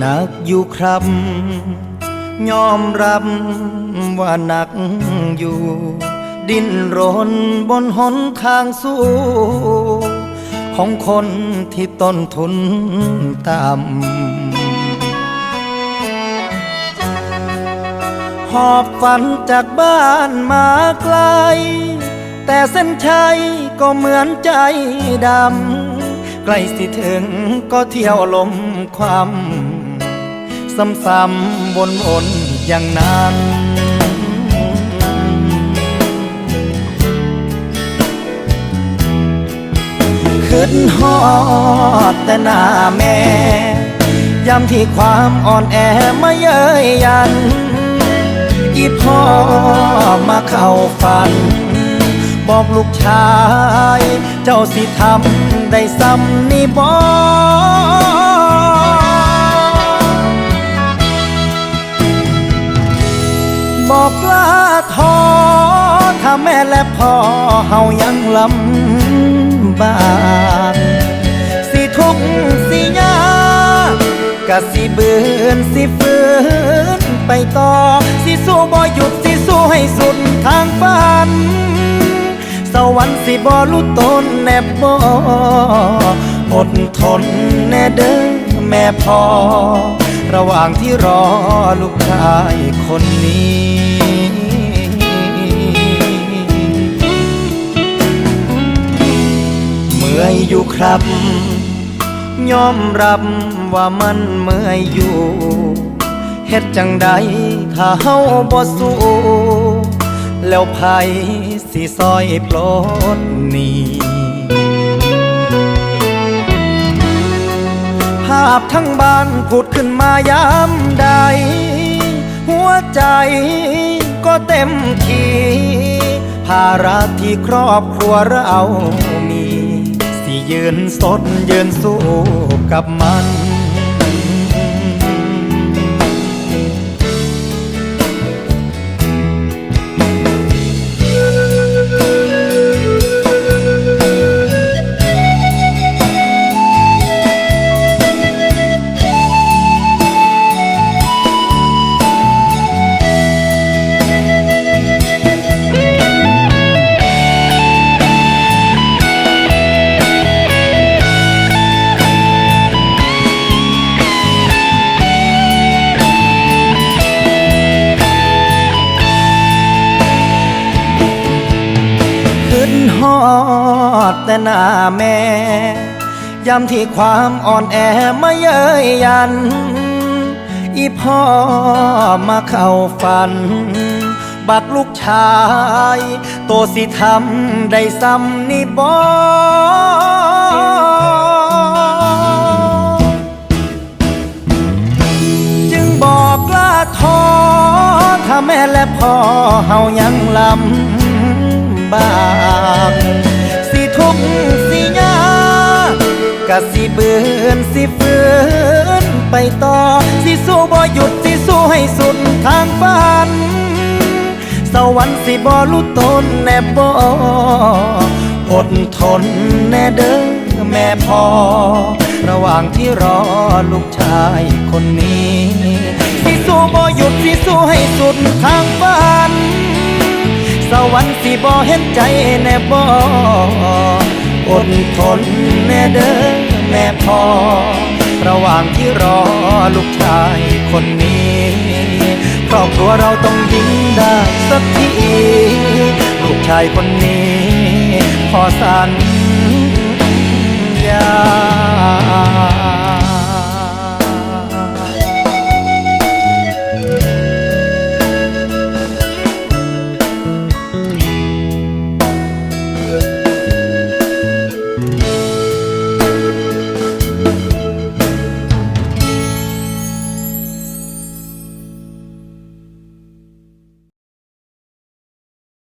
หนักอยู่ครับยอมรับว่าหนักอยู่ ดิ้นรนบนหนทางสู้ ของคนที่ต้นทุนต่ำหอบฝันจากบ้านมาไกล แต่เส้นชัยก็เหมือนใจดำ ใกล้สิถึงก็เที่ยวลมความ ซ้ำๆวนๆอย่างนั้นขึ้นฮอดแต่หน้าแม่ย้ำที่ความอ่อนแอมาเย้ยยัน อีพ่อมาเข้าฝัน บอกลูกชาย เจ้าสิทำได้ซ้ำนี่บอก บอกลาท้อถ้าแม่และพ่อเฮายังลำบากสิทุกสิยากะสิเบือนสิฝืนไปต่อ สิสู้บ่หยุดสิสู้ให้สุดทางฝัน สวรรค์สิบ่รู้ตนแน่บ่อดทนแน่เด้อแม่พ่อ ระหว่างที่รอลูกชายคนนี้ เมื่อยอยู่ครับ ยอมรับว่ามันเมื่อยอยู่เฮ็ดจังใดถ้าเฮาบ่สู้แล้วไผสิซอยปลดหนี้าพทั้งบ้านผุดขึ้นมายามใด หัวใจก็เต็มทีภาระที่ครอบครัวเรามี สิยืนสดยืนสู้กับมัน ฮอดแต่หน้าแม่ย้ำที่ความอ่อนแอมาเย้ยยัน อีพ่อมาเข้าฝัน บักลูกชาย โตสิทำได้ซ้ำนี่บอจึงบอกกล้าท้อถ้าแม่และพ่อเฮายังลำบาก สิทุกสิยากกะสิเบือนสิฝืนไปต่อ สิสู้บ่หยุด สิสู้ให้สุดทางฝัน สวรรค์สิบ่รู้ตนแน่บ่อดทนแน่เด้อแม่พ่อระหว่างที่รอลูกชายคนนี้ สิสู้บ่หยุด สิสู้ให้สุดทางฝัน สวรรค์สิบ่เห็นใจแน่บ่อดทนแน่เด้อแม่พ่อระหว่างที่รอลูกชายคนนี้ครอบครัวเราต้องยิ้มได้สักทีลูกชายคนนี้ขอสัญญา